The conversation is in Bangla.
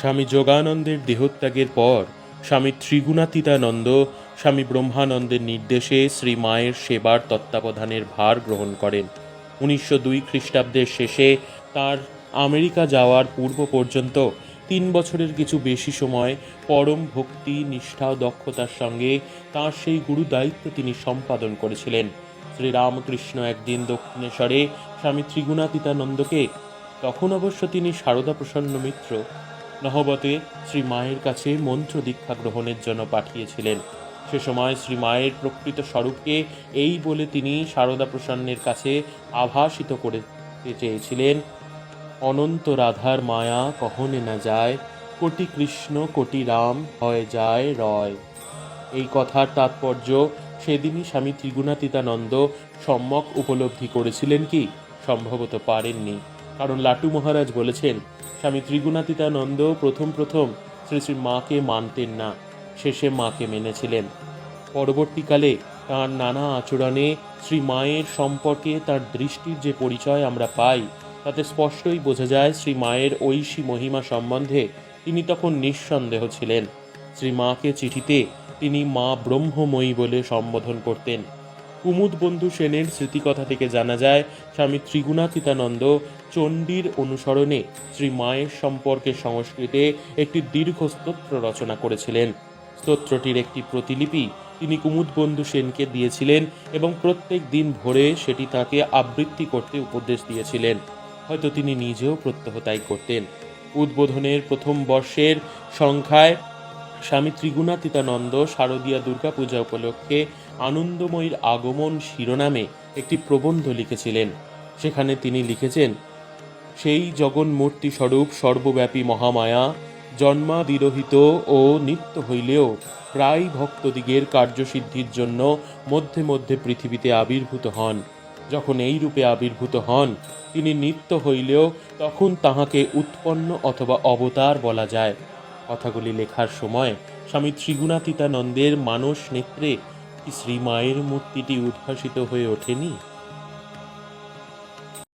স্বামী যোগানন্দের দেহত্যাগের পর স্বামী ত্রিগুণাতীতানন্দ, স্বামী ব্রহ্মানন্দের নির্দেশে শ্রী মায়ের সেবার তত্ত্বাবধানের ভার গ্রহণ করেন। উনিশশো দুই খ্রিস্টাব্দের শেষে তার আমেরিকা যাওয়ার পূর্ব পর্যন্ত তিন বছরের কিছু বেশি সময় পরম ভক্তি, নিষ্ঠা ও দক্ষতার সঙ্গে তাঁর সেই গুরু দায়িত্ব তিনি সম্পাদন করেছিলেন। শ্রীরামকৃষ্ণ একদিন দক্ষিণেশ্বরে স্বামী ত্রিগুণাতীতানন্দকে, তখন অবশ্য তিনি সারদা প্রসন্ন মিত্র নহবতে শ্রী মায়ের কাছে মন্ত্র দীক্ষা গ্রহণের জন্য পাঠিয়েছিলেন। সে সময় শ্রী মায়ের প্রকৃত স্বরূপকে এই বলে তিনি সারদা প্রসন্নের কাছে আভাসিত করে চেয়েছিলেন, অনন্ত রাধার মায়া কহনে না যায়, কোটি কৃষ্ণ, কোটি রাম, হয় যায় রয় এই কথার তাৎপর্য সেদিনই স্বামী ত্রিগুণাতীতানন্দ সম্যক উপলব্ধি করেছিলেন কি? সম্ভবত পারেননি। কারণ লাটু মহারাজ বলেছেন, স্বামী ত্রিগুণাতীতানন্দ প্রথম প্রথম শ্রী শ্রী মাকে মানতেন না, শেষে মাকে মেনেছিলেন। পরবর্তীকালে তাঁর নানা আচরণে শ্রী মায়ের সম্পর্কে তার দৃষ্টির যে পরিচয় আমরা পাই, তাতে স্পষ্টই বোঝা যায় শ্রী মায়ের ঐশী মহিমা সম্বন্ধে তিনি তখন নিঃসন্দেহ ছিলেন। শ্রী মাকে চিঠিতে তিনি মা ব্রহ্মময়ী বলে সম্বোধন করতেন। কুমুদ বন্ধু সেনের স্মৃতিকথা থেকে জানা যায়, স্বামী ত্রিগুণাতীতানন্দ চণ্ডীর অনুসরণে শ্রী মায়ের সম্পর্কে সংস্কৃতে একটি দীর্ঘ স্তোত্র রচনা করেছিলেন। স্তোত্রটির একটি প্রতিলিপি তিনি কুমুদ বন্ধু সেনকে দিয়েছিলেন এবং প্রত্যেক দিন ভোরে সেটি তাকে আবৃত্তি করতে উপদেশ দিয়েছিলেন। হয়তো তিনি নিজেও প্রত্যহ তাই করতেন। উদ্বোধনের প্রথম বর্ষের সংখ্যায় স্বামী ত্রিগুণাতীতানন্দ শারদীয়া দুর্গাপূজা উপলক্ষে আনন্দময়ীর আগমন শিরোনামে একটি প্রবন্ধ লিখেছিলেন। সেখানে তিনি লিখেছেন, সেই জগন্মূর্তি স্বরূপ সর্বব্যাপী মহামায়া, জন্মাদিরোহিত ও নিত্য হইলেও প্রায় ভক্তদিগের কার্যসিদ্ধির জন্য মধ্যে মধ্যে পৃথিবীতে আবির্ভূত হন। যখন এই রূপে আবির্ভূত হন, তিনি নিত্য হইলেও তখন তাহাকে উৎপন্ন অথবা অবতার বলা যায়। কথাগুলি লেখার সময় স্বামী ত্রিগুণাতীতানন্দের মানস নেত্রে শ্রীমায়ের মূর্তিটি উদ্ভাসিত হয়ে ওঠেনি?